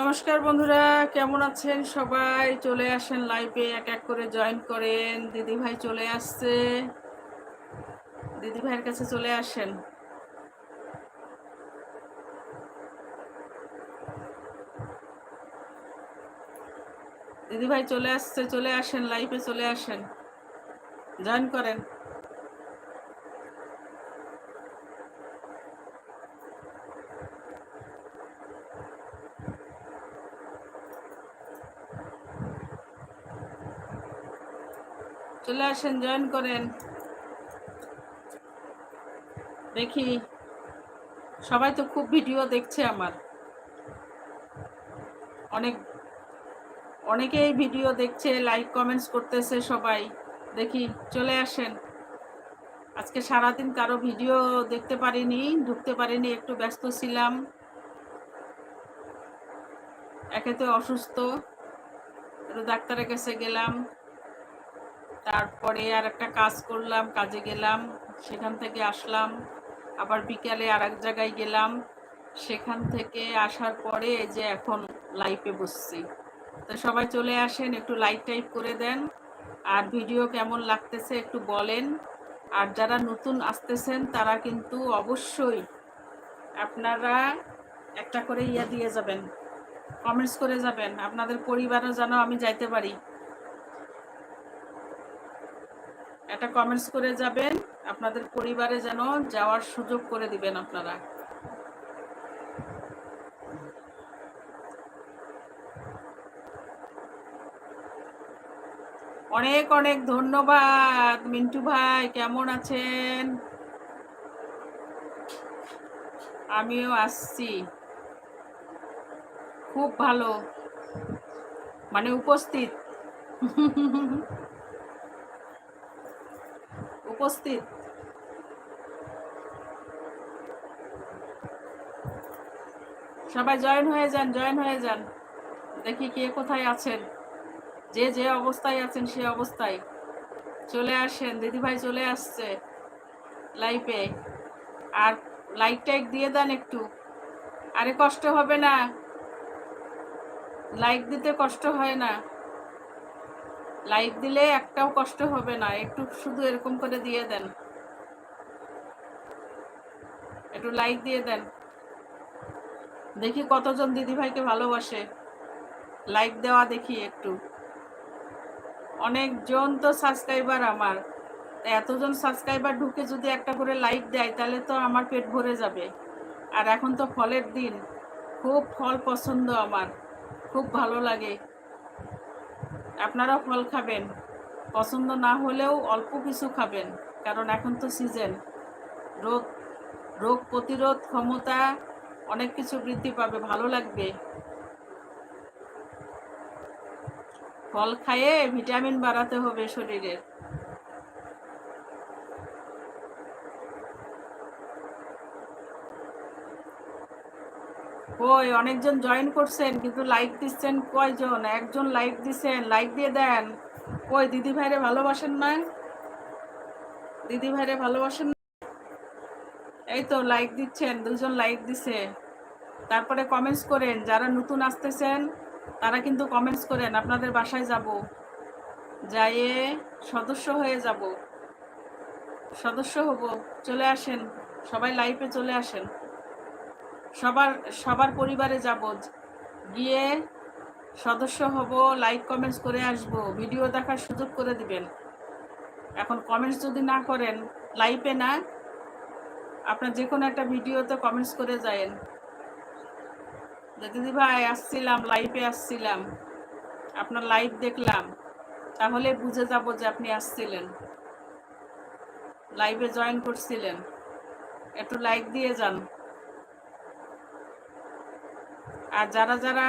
নমস্কার বন্ধুরা, কেমন আছেন সবাই? চলে আসেন লাইভে এক এক করে জয়েন করেন। দিদি ভাই চলে আসছে। দিদি ভাইয়ের কাছে চলে আসেন। দিদি ভাই চলে আসছে, চলে আসেন লাইভে চলে আসেন। জয়েন করেন চলে আসেন, জয়েন করেন। দেখি, সবাই তো খুব ভিডিও দেখছে আমার। অনেক, অনেকেই ভিডিও দেখছে, লাইক কমেন্টস করতেছে সবাই। দেখি, চলে আসেন। আজকে সারাদিন কারও ভিডিও দেখতে পারিনি, ঢুকতে পারিনি, একটু ব্যস্ত ছিলাম। একে তো অসুস্থ ডাক্তারের কাছে গেলাম। তারপরে আর একটা কাজ করলাম, কাজে গেলাম, সেখান থেকে আসলাম, আবার বিকালে আর এক জায়গায় গেলাম, সেখান থেকে আসার পরে যে এখন লাইফে বসছি। তো সবাই চলে আসেন, একটু লাইক টাইপ করে দেন, আর ভিডিও কেমন লাগতেছে একটু বলেন। আর যারা নতুন আসতেছেন, তারা কিন্তু অবশ্যই আপনারা একটা করে ইয়া দিয়ে যাবেন কমেন্টস করে যাবেন, আপনাদের পরিবারও যেন আমি যাইতে পারি। একটা কমেন্টস করে যাবেন। আপনাদের পরিবারে যেন যাওয়ার সুযোগ করে দিবেন আপনারা। অনেক অনেক ধন্যবাদ। মিন্টু ভাই, কেমন আছেন? আমিও আসছি। খুব ভালো। মানে উপস্থিত। উপস্থিত। সবাই জয়েন হয়ে যান, জয়েন হয়ে যান। দেখি কে কোথায় আছেন। যে যে অবস্থায় আছেন সে অবস্থায়। চলে আসেন, দিদিভাই চলে আসছে লাইফে। আর লাইক টাইক দিয়ে দেন একটু। আরে কষ্ট হবে না। লাইক দিতে কষ্ট হয় না। লাইক দিলে একটাও কষ্ট হবে না, একটু শুধু এরকম করে দিয়ে দেন। একটু লাইক দিয়ে দেন। দেখি কতজন দিদিভাইকে ভালোবাসে। লাইক দেওয়া দেখি একটু। অনেকজন তো সাবস্ক্রাইবার আমার। এতজন সাবস্ক্রাইবার ঢুকে যদি একটা করে লাইক দেয়, তাহলে তো আমার পেট ভরে যাবে। আর এখন তো ফলের দিন। খুব ফল পছন্দ আমার। খুব ভালো লাগে। আপনারা ফল খাবেন। পছন্দ না হলেও অল্প কিছু খাবেন, কারণ এখন তো সিজন রোগ রোগ প্রতিরোধ ক্ষমতা অনেক কিছু বৃদ্ধি পাবে, ভালো লাগবে। ফল খাইয়ে ভিটামিন বাড়াতে হবে শরীরের। ওই অনেকজন জয়েন করছেন, কিন্তু লাইক দিচ্ছেন কয়জন? একজন লাইক দিচ্ছেন লাইক দিয়ে দেন। ওই দিদি ভাইরে ভালোবাসেন না? দিদি ভাইরে ভালোবাসেন এই তো লাইক দিচ্ছেন, দুজন লাইক দিছে। তারপরে কমেন্টস করেন, যারা নতুন আসতেছেন, তারা কিন্তু কমেন্টস করেন, আপনাদের বাসায় যাব। যাইয়ে সদস্য হয়ে যাব। সদস্য হব, চলে আসেন। সবাই লাইফে চলে আসেন। সবার সবার পরিবারে যাব। গিয়ে সদস্য হব লাইক কমেন্টস করে আসব। ভিডিও দেখার সুযোগ করে দিবেন। এখন কমেন্টস যদি না করেন লাইভে না, আপনার যে কোনো একটা ভিডিওতে কমেন্টস করে যায়েন। দিদি ভাই, আসছিলাম লাইভে আসছিলাম। আপনার লাইভ দেখলাম। তাহলে বুঝে যাব যে আপনি আসছিলেন। লাইভে জয়েন করছিলেন। একটু লাইক দিয়ে যান। আর যারা যারা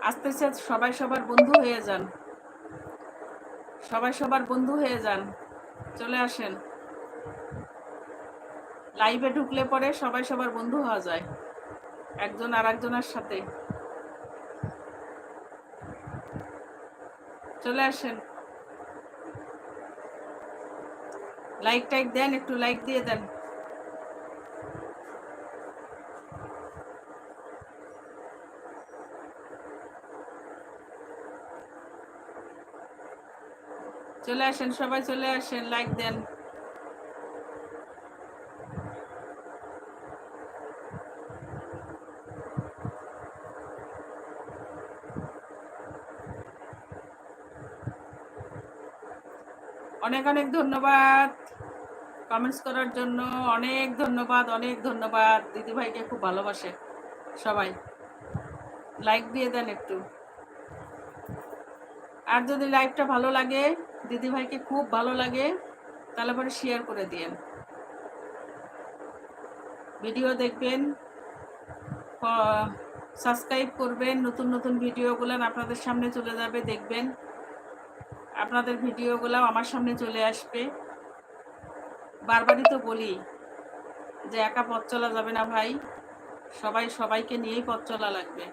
আসতেছে সবাই সবার বন্ধু হয়ে যান। সবাই সবার বন্ধু হয়ে যান। চলে আসেন। লাইভে ঢুকলে পরে সবাই সবার বন্ধু হওয়া যায়। একজন আর একজনের সাথে। চলে আসেন। লাইক টাইক দেন, একটু লাইক দিয়ে দেন। চলে আসেন, সবাই চলে আসেন লাইক দেন। অনেক অনেক ধন্যবাদ কমেন্টস করার জন্য, অনেক ধন্যবাদ অনেক ধন্যবাদ। দিদিভাইকে খুব ভালোবাসে সবাই। লাইক দিয়ে দেন একটু। আর যদি লাইভটা ভালো লাগে দিদিভাইকে খুব ভালো লাগে, তাহলে পরে শেয়ার করে দিয়েন। ভিডিও দেখবেন সাবস্ক্রাইব করবেন, নতুন নতুন ভিডিওগুলো আপনাদের সামনে চলে যাবে, দেখবেন। আপনাদের ভিডিওগুলো আমার সামনে চলে আসবে। বারবারই তো বলি যে একা পথ চলা যাবে না ভাই। সবাই সবাইকে নিয়েই পথ চলা লাগবে।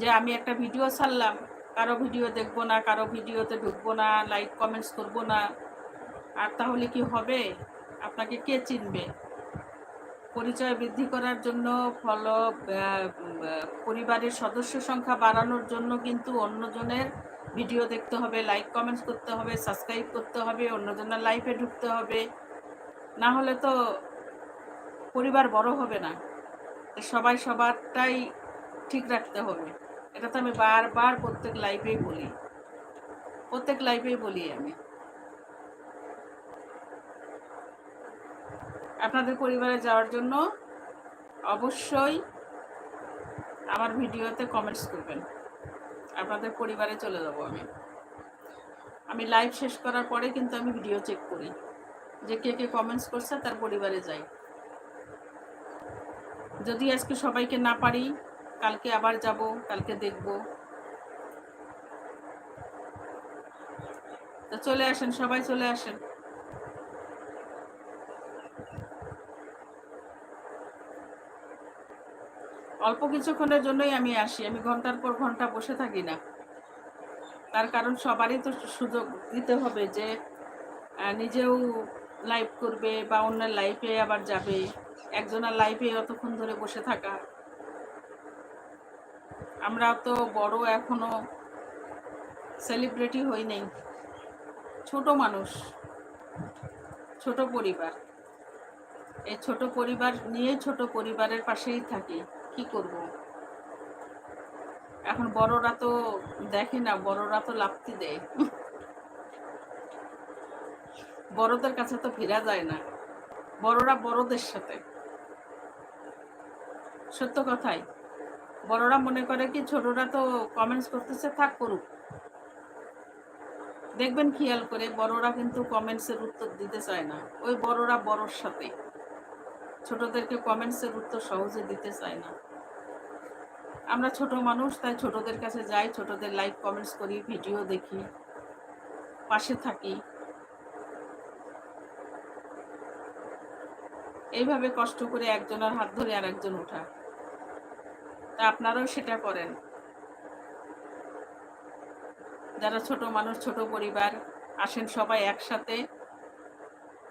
যে আমি একটা ভিডিও ছাড়লাম কারও ভিডিও দেখব না, কারও ভিডিওতে ঢুকবো না লাইক কমেন্টস করব না। আর তাহলে কি হবে? আপনাকে কে চিনবে? পরিচয় বৃদ্ধি করার জন্য, ফল পরিবারের সদস্য সংখ্যা বাড়ানোর জন্য কিন্তু অন্যজনের ভিডিও দেখতে হবে লাইক কমেন্টস করতে হবে সাবস্ক্রাইব করতে হবে, অন্যজনের লাইফে ঢুকতে হবে। না হলে তো পরিবার বড় হবে না। সবাই সবারটাই ঠিক রাখতে হবে। এটা তো আমি বারবার প্রত্যেক লাইফেই বলি। প্রত্যেক লাইফেই বলি আমি। আপনাদের পরিবারে যাওয়ার জন্য অবশ্যই আমার ভিডিওতে কমেন্টস করবেন। আপনাদের পরিবারে চলে যাব আমি। আমি লাইভ শেষ করার পরে কিন্তু আমি ভিডিও চেক করি। যে কে কে কমেন্টস করছে, তার পরিবারে যাই। যদি আজকে সবাইকে না পারি কালকে আবার যাব, কালকে দেখব। তো চলে আসেন, সবাই চলে আসেন। অল্প কিছুক্ষণের জন্যই আমি আসি, আমি ঘণ্টার পর ঘণ্টা বসে থাকি না। তার কারণ সবারই তো সুযোগ দিতে হবে যে নিজেও লাইভ করবে বা অন্যের লাইফে আবার যাবে। একজনের লাইফে অতক্ষণ ধরে বসে থাকা। আমরা তো বড় এখনও সেলিব্রিটি হই নেই। ছোট মানুষ, ছোট পরিবার। এই ছোট পরিবার নিয়ে ছোট পরিবারের পাশেই থাকি, কি করব? এখন বড়রা তো দেখে না, বড়রা তো লাপ্তি দেয়। বড়দের কাছে তো ফেরা যায় না। বড়রা বড়দের সাথে। সত্য কথাই। বড়রা মনে করে কি, ছোটরা তো কমেন্টস করতেছে, থাক করুক। দেখবেন খেয়াল করে, বড়রা কিন্তু কমেন্টসের উত্তর দিতে চায় না। ওই বড়রা বড়র সাথে। ছোটদেরকে কমেন্টসের উত্তর সহজে দিতে চায় না। আমরা ছোট মানুষ, তাই ছোটদের কাছে যাই, ছোটদের লাইক কমেন্টস করি ভিডিও দেখি, পাশে থাকি। এইভাবে কষ্ট করে একজনের হাত ধরে আর একজন ওঠা। তা আপনারাও সেটা করেন। যারা ছোট মানুষ, ছোট পরিবার, আসেন সবাই একসাথে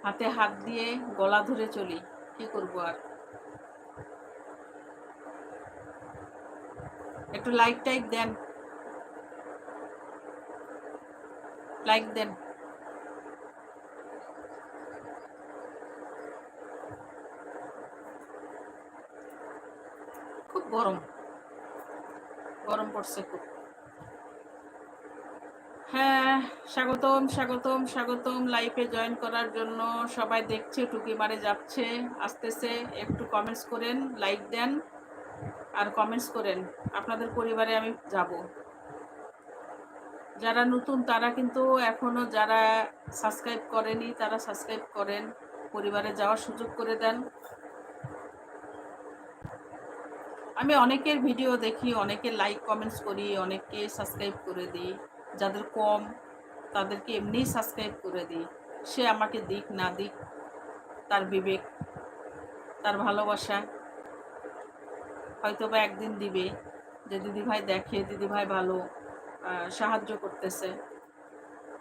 হাতে হাত দিয়ে গলা ধরে চলি। কি করব আর? একটু লাইক টাইক দেন। লাইক দেন। খুব গরম। পড়ছে হ্যাঁ স্বাগতম স্বাগতম স্বাগতম লাইফে জয়েন করার জন্য। সবাই দেখছে, টুকি মারে যাচ্ছে, আসতেছে। একটু কমেন্টস করেন লাইক দেন আর কমেন্টস করেন। আপনাদের পরিবারে আমি যাব। যারা নতুন, তারা কিন্তু এখনও যারা সাবস্ক্রাইব করেনি, তারা সাবস্ক্রাইব করেন। পরিবারে যাওয়ার সুযোগ করে দেন। আমি অনেকের ভিডিও দেখি, অনেকে লাইক কমেন্টস করি, অনেককে সাবস্ক্রাইব করে দিই। যাদের কম, তাদেরকে এমনিই সাবস্ক্রাইব করে দিই। সে আমাকে দিক না দিক, তার বিবেক, তার ভালোবাসা হয়তো বা একদিন দিবে যে দিদিভাই দেখে, দিদিভাই ভালো সাহায্য করতেছে।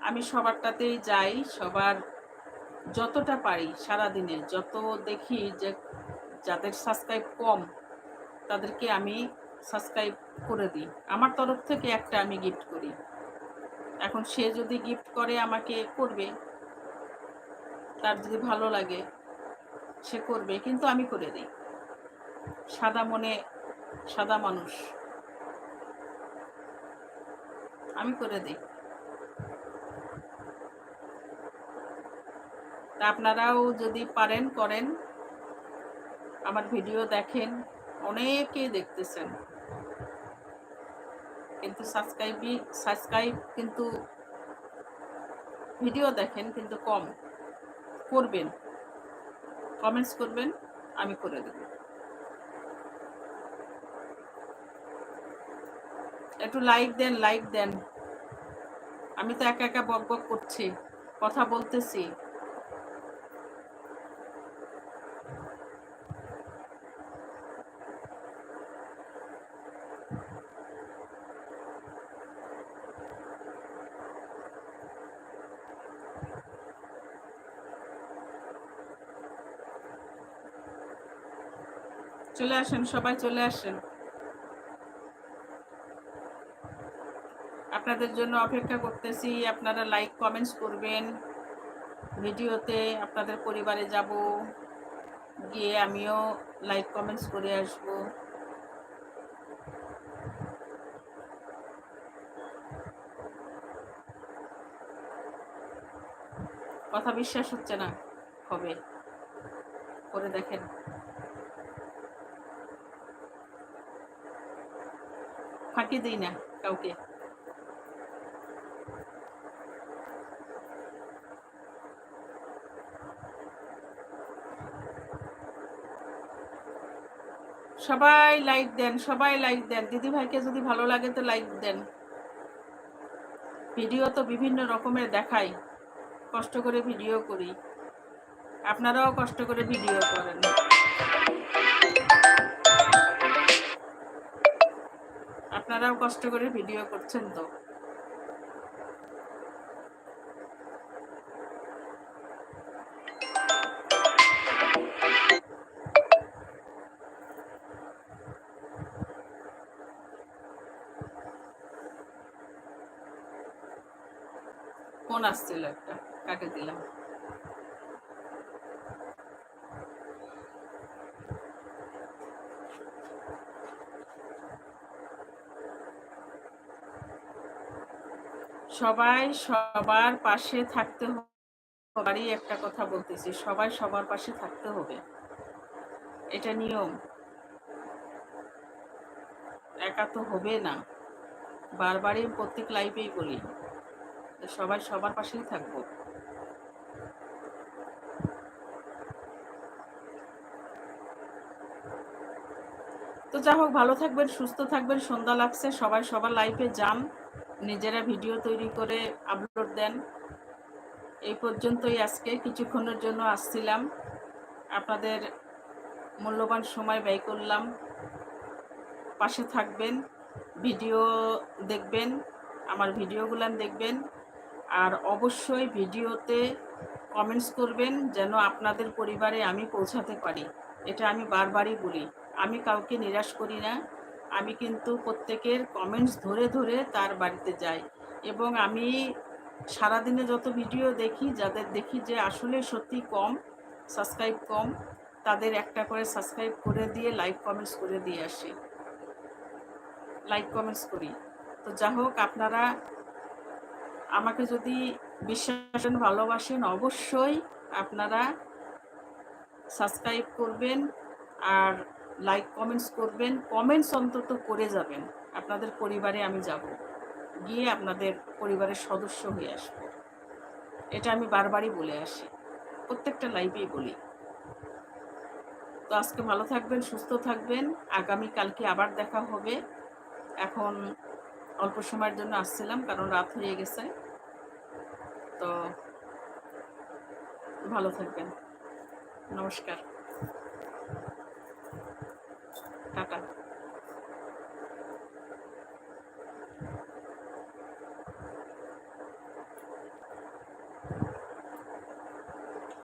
আমি সবারটাতেই যাই, সবার যতটা পারি সারাদিনে, যত দেখি যে যাদের সাবস্ক্রাইব কম তাদেরকে আমি সাবস্ক্রাইব করে দিই। আমার তরফ থেকে একটা আমি গিফট করি। এখন সে যদি গিফট করে, আমাকে করবে। তার যদি ভালো লাগে, সে করবে। কিন্তু আমি করে দিই। সাদা মনে সাদা মানুষ। আমি করে দিই। তা আপনারাও যদি পারেন, করেন। আমার ভিডিও দেখেন। অনেকেই দেখতেছেন। কিন্তু সাবস্ক্রাইবই সাবস্ক্রাইব কিন্তু ভিডিও দেখেন কিন্তু কম। করবেন। কমেন্টস করবেন, আমি করে দেব। একটু লাইক দেন লাইক দেন। আমি তো একা একা বক বক করছি, কথা বলতেছি। চলে আসেন, সবাই চলে আসেন। আপনাদের জন্য অপেক্ষা করতেছি, আপনারা লাইক কমেন্টস করবেন। ভিডিওতে আপনাদের পরিবারে যাব, গিয়ে আমিও লাইক কমেন্টস করে আসব। কথা বিশ্বাস হচ্ছে না, হবে। করে দেখেন। ফাঁকি দিই না কাউকে। সবাই লাইক দেন, সবাই লাইক দেন। দিদি ভাইকে যদি ভালো লাগে তো লাইক দেন। ভিডিও তো বিভিন্ন রকমের দেখাই। কষ্ট করে ভিডিও করি। আপনারাও কষ্ট করে ভিডিও করেন। আপনারাও কষ্ট করে ভিডিও করছেন তো। ফোন আসছিল একটা কাকে দিলাম। সবাই সবার পাশে থাকতে সবারই একটা কথা বলতেছি, সবাই সবার পাশে থাকতে হবে। এটা নিয়ম। একা তো হবে না। বারবারই প্রত্যেক লাইফেই বলি সবাই সবার পাশেই থাকব। তো যা হোক, ভালো থাকবেন, সুস্থ থাকবেন, সন্ধ্যা লাগছে, সবাই সবার লাইফে যান। নিজেরা ভিডিও তৈরি করে আপলোড দেন। এই পর্যন্তই আজকে। কিছুক্ষণের জন্য আসছিলাম। আপনাদের মূল্যবান সময় ব্যয় করলাম। পাশে থাকবেন, ভিডিও দেখবেন, আমার ভিডিওগুলান দেখবেন। আর অবশ্যই ভিডিওতে কমেন্টস করবেন যেন আপনাদের পরিবারে আমি পৌঁছাতে পারি। এটা আমি বারবারই বলি। আমি কাউকে নিরাশ করি না। আমি কিন্তু প্রত্যেকের কমেন্টস ধরে ধরে তার বাড়িতে যাই এবং আমি সারাদিনে যত ভিডিও দেখি, যাদের দেখি যে আসলে সত্যি কম সাবস্ক্রাইব কম, তাদের একটা করে সাবস্ক্রাইব করে দিয়ে লাইক কমেন্টস করে দিয়ে আসি। লাইক কমেন্টস করি। তো যা হোক, আপনারা আমাকে যদি বিশ্বাসেন ভালোবাসেন, অবশ্যই আপনারা সাবস্ক্রাইব করবেন। আর লাইক কমেন্টস করবেন কমেন্টস অন্তত করে যাবেন। আপনাদের পরিবারে আমি যাব। গিয়ে আপনাদের পরিবারের সদস্য হয়ে আসব। এটা আমি বারবারই বলে আসি। প্রত্যেকটা লাইভেই বলি। তো আজকে ভালো থাকবেন, সুস্থ থাকবেন। আগামী কালকে আবার দেখা হবে। এখন অল্প সময়ের জন্য আসছিলাম, কারণ রাত হয়ে গেছে। তো ভালো থাকবেন। নমস্কার। Пока-пока.